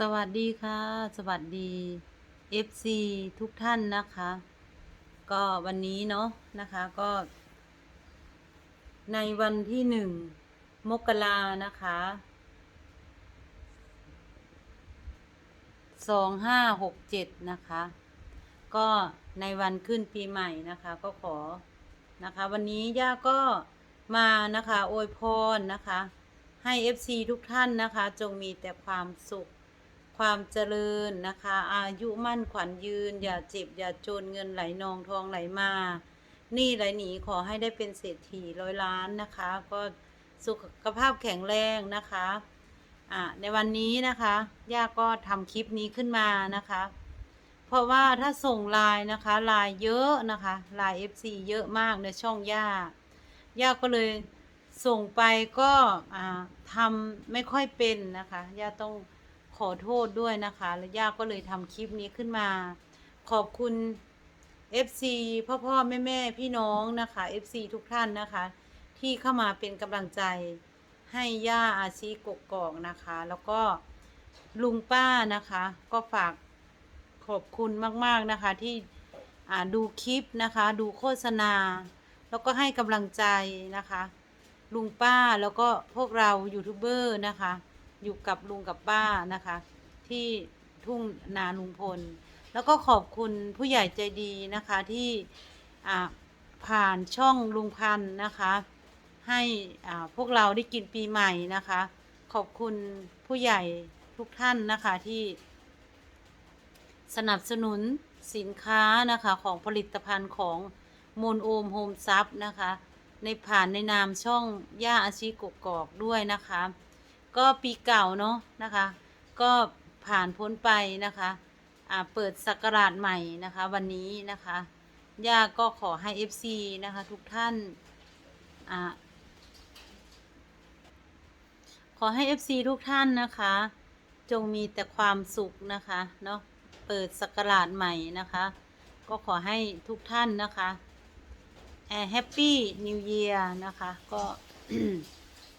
สวัสดีค่ะ สวัสดี FC ทุกท่านนะคะ ก็วันนี้เนาะนะคะก็ ในวันที่หนึ่งมกรานะคะสองห้าหกเจ็ดนะคะ ก็ในวันขึ้นปีใหม่นะคะ ก็ขอนะคะ วันนี้ย่าก็มานะคะอวยพรนะคะ ให้ FC ทุกท่านนะคะ จงมีแต่ความสุข ความเจริญนะคะ อายุมั่นขวัญยืน อย่าเจ็บ อย่าจนเงินไหลนองทองไหลมา นี่ไหลหนีขอให้ได้เป็นเศรษฐีร้อยล้านนะคะ ก็สุขภาพแข็งแรงนะคะอะในวันนี้นะคะย่าก็ทำคลิปนี้ขึ้นมานะคะ เพราะว่าถ้าส่งไลน์นะคะไลน์เยอะนะคะไลน์ FC เยอะมากในช่องย่าย่าก็เลยส่งไปก็อ่าทำไม่ค่อยเป็นนะคะย่าต้อง ขอโทษด้วยนะคะแล้วย่าก็เลยทำคลิปนี้ขึ้นมา ขอบคุณ FC พ่อพ่อแม่แม่พี่น้องนะคะ FC ทุกท่านนะคะ ที่เข้ามาเป็นกำลังใจให้ย่าอาชีกกอกนะคะ แล้วก็ลุงป้านะคะ ก็ฝากขอบคุณมาก ๆ นะคะ ที่ดูคลิปนะคะ ดูโฆษณา แล้วก็ให้กำลังใจนะคะ ลุงป้าแล้วก็พวกเรายูทูบเบอร์นะคะ อยู่กับลุงกับป้านะคะ ที่ทุ่งนาลุงพล แล้วก็ขอบคุณผู้ใหญ่ใจดีนะคะที่ผ่านช่องลุงพันนะคะ ให้พวกเราได้กินปีใหม่นะคะ ขอบคุณผู้ใหญ่ทุกท่านนะคะที่ สนับสนุนสินค้านะคะของผลิตภัณฑ์ของมูลโอมโฮมซับนะคะ ในผ่านในนามช่องย่าอาชีกกอกด้วยนะคะ ก็ปีเก่าเนาะนะคะ ก็ผ่านพ้นไปนะคะอ่าเปิดศักราชใหม่นะคะ วันนี้นะคะย่าก็ขอให้ FC นะคะ ทุกท่านอ่าขอให้ FC ทุกท่านนะคะ จงมีแต่ความสุขนะคะเนาะเปิดศักราชใหม่นะคะ ก็ขอให้ทุกท่านนะคะแฮปปี้นิวเยียร์นะคะ ก็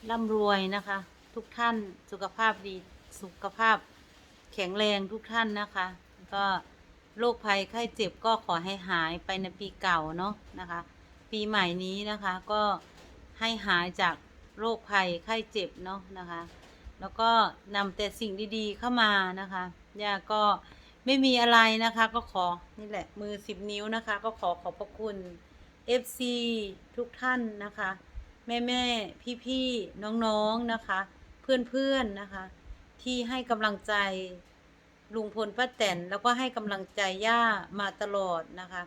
ร่ำรวยนะคะ ทุกท่านสุขภาพดีสุขภาพแข็งแรงทุกท่านนะคะ ก็โรคภัยไข้เจ็บก็ขอให้หายไปในปีเก่าเนาะนะคะ ปีใหม่นี้นะคะก็ให้หายจากโรคภัยไข้เจ็บเนาะนะคะ แล้วก็นำแต่สิ่งดีๆเข้ามานะคะย่าก็ไม่มีอะไรนะคะ ก็ขอนี่แหละมือสิบนิ้วนะคะ ก็ขอขอบพระคุณ FC ทุกท่านนะคะ แม่แม่พี่พี่น้องๆนะคะ เพื่อนๆนะคะ ที่ให้กำลังใจลุงพลป้าแตนแล้วก็ให้กำลังใจย่ามาตลอดนะคะ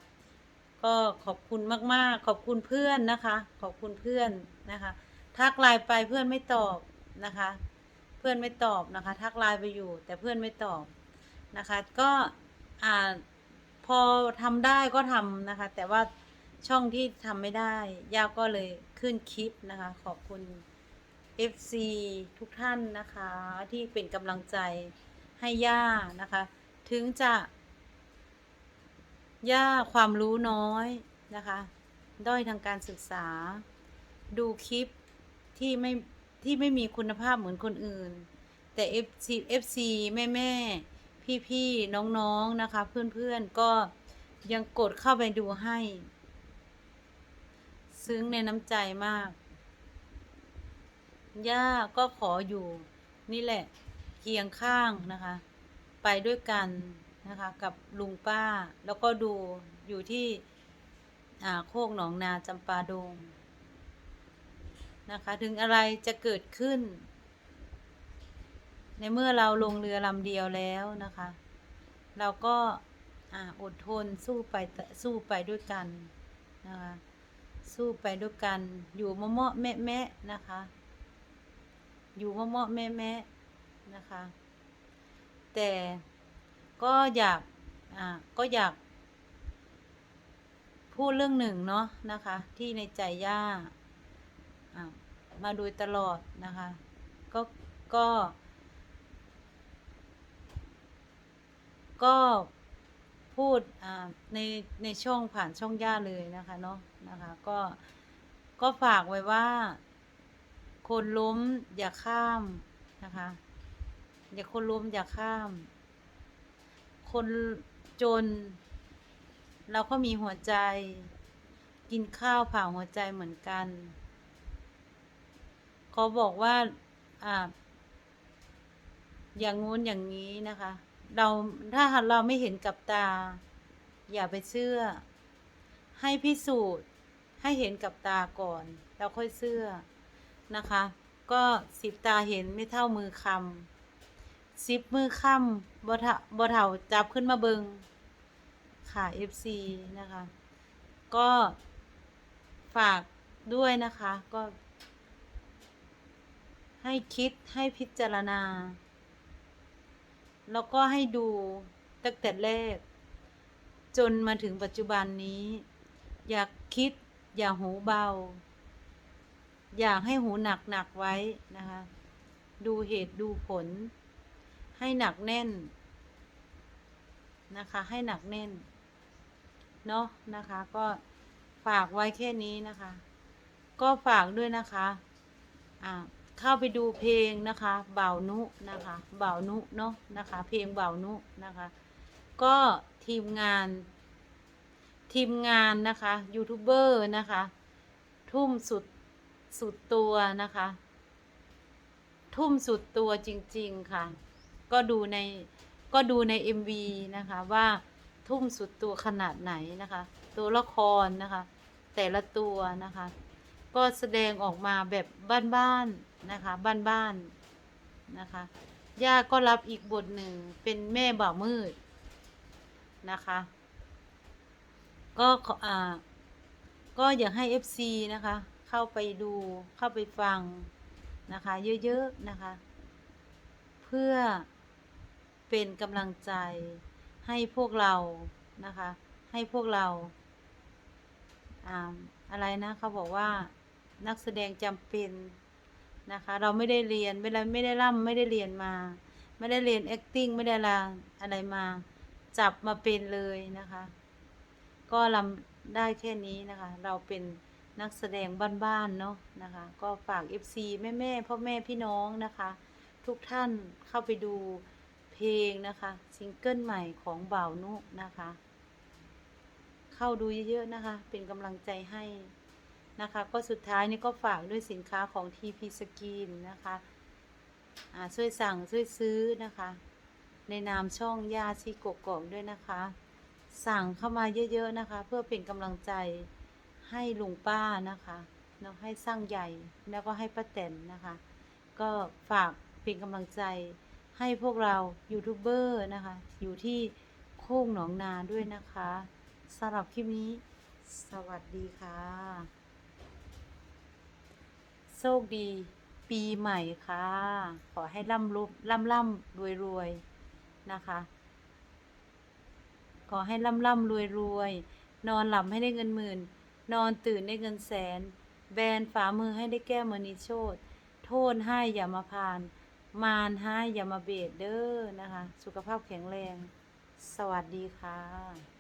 ก็ขอบคุณมากๆ ขอบคุณเพื่อนนะคะ ขอบคุณเพื่อนนะคะทักไลน์ไปเพื่อนไม่ตอบนะคะ เพื่อนไม่ตอบนะคะ ทักไลน์ไปอยู่ แต่เพื่อนไม่ตอบนะคะ ก็อ่าพอทำได้ก็ทำนะคะ แต่ว่าช่องที่ทำไม่ได้ย่าก็เลยขึ้นคลิปนะคะ ขอบคุณ FC ทุกท่านนะคะที่เป็นกำลังใจให้ย่านะคะ ถึงจะย่าความรู้น้อยนะคะ ด้อยทางการศึกษา ดูคลิปที่ไม่ที่ไม่มีคุณภาพเหมือนคนอื่น แต่ FC FC แม่แม่พี่พี่น้องๆนะคะ เพื่อนๆก็ยังกดเข้าไปดูให้ ซึ้งในน้ำใจมาก ย่าก็ขออยู่นี่แหละเคียงข้างนะคะ ไปด้วยกันนะคะกับลุงป้า แล้วก็ดูอยู่ที่อาโคกหนองนาจำปาดงนะคะ ถึงอะไรจะเกิดขึ้น ในเมื่อเราลงเรือลำเดียวแล้วนะคะ เราก็อาอดทนสู้ไปสู้ไปด้วยกันนะคะสู้ไปด้วยกันอยู่มะเมะแม่แม่นะคะ อยู่มะเมาะแม่แม่นะคะ แต่ก็อยากอ่าก็อยาก พูดเรื่องหนึ่งเนาะนะคะ ที่ในใจย่าอ่ามาโดยตลอดนะคะ ก็ก็ ก็พูดอ่าในในช่องผ่านช่องย่าเลยนะคะเนาะนะคะ ก็ก็ฝากไว้ว่า คนล้มอย่าข้ามนะคะ อย่าคนล้มอย่าข้าม คนจน เราก็มีหัวใจ กินข้าวผ่าหัวใจเหมือนกันเขาบอกว่าอ่าอย่างงู้นอย่างนี้นะคะ เราถ้าเราไม่เห็นกับตา อย่าไปเชื่อ ให้พิสูจน์ให้เห็นกับตาก่อนแล้วค่อยเชื่อ นะคะ ก็สิบตาเห็นไม่เท่ามือคำสิบมือค่ำบ่เท่าบ่เท่าจับขึ้นมาเบิงค่ะ FC นะคะ ก็ฝากด้วยนะคะ ก็ ให้คิดให้พิจารณา แล้วก็ให้ดูตั้งแต่แรก จนมาถึงปัจจุบันนี้ อยากคิดอย่าหูเบา อยากให้หูหนักหนักไว้นะคะ ดูเหตุดูผล ให้หนักแน่น นะคะ ให้หนักแน่น เนาะนะคะ ก็ฝากไว้แค่นี้นะคะ ก็ฝากด้วยนะคะ อ่าเข้าไปดูเพลงนะคะเบาวนุนะคะเบาวนุเนาะนะคะ เพลงเบาวนุนะคะ ก็ทีมงาน ทีมงานนะคะยูทูบเบอร์นะคะ ทุ่มสุด สุดตัวนะคะ ทุ่มสุดตัวจริง ๆ ค่ะ ก็ดูในก็ดูใน MV นะคะว่าทุ่มสุดตัวขนาดไหนนะคะ ตัวละครนะคะ แต่ละตัวนะคะ ก็แสดงออกมาแบบบ้านๆนะคะ บ้านๆนะคะย่าก็รับอีกบทหนึ่งเป็นแม่บ่าวมืดนะคะ ก็อ่าก็อยากให้ FC นะคะ เข้าไปดูเข้าไปฟังนะคะ เยอะๆนะคะ เพื่อเป็นกำลังใจให้พวกเรานะคะ ให้พวกเราอะไรนะเขาบอกว่านักแสดงจำเป็นนะคะ เราไม่ได้เรียนไม่ได้ไม่ได้ร่ำไม่ได้เรียนมา ไม่ได้เรียน acting ไม่ได้ลาอะไรมาจับมาเป็นเลยนะคะ ก็ลำได้แค่นี้นะคะ เราเป็น นักแสดงบ้านๆเนาะนะคะ ก็ฝาก FC แม่แม่พ่อแม่พี่น้องนะคะ ทุกท่านเข้าไปดูเพลงนะคะซิงเกิลใหม่ของบ่าวนุนะคะ เข้าดูเยอะๆนะคะ เป็นกำลังใจให้นะคะ ก็สุดท้ายนี่ก็ฝากด้วยสินค้าของ TP Skin นะคะอ่าช่วยสั่งช่วยซื้อนะคะ ในนามช่องยาชีกกอกด้วยนะคะ สั่งเข้ามาเยอะๆนะคะ เพื่อเป็นกำลังใจ ให้ลุงป้านะคะเนาะให้สร้างใหญ่แล้วก็ให้ป้าแตนนะคะ ก็ฝากเป็นกำลังใจให้พวกเรายูทูบเบอร์นะคะ อยู่ที่โค้งหนองนาด้วยนะคะสำหรับคลิปนี้ สวัสดีค่ะ โชคดี ปีใหม่ค่ะ ขอให้ร่ำรุร่ำร่ำรวยรวยนะคะ ขอให้ร่ำร่ำรวยรวยนอนหลับให้ได้เงินหมื่น นอนตื่นได้เงินแสน แบนฝ่ามือให้ได้แก้วมณีโชตโทษให้อย่ามาพาน มารให้อย่ามาเบียดเด้อนะคะ สุขภาพแข็งแรง สวัสดีค่ะ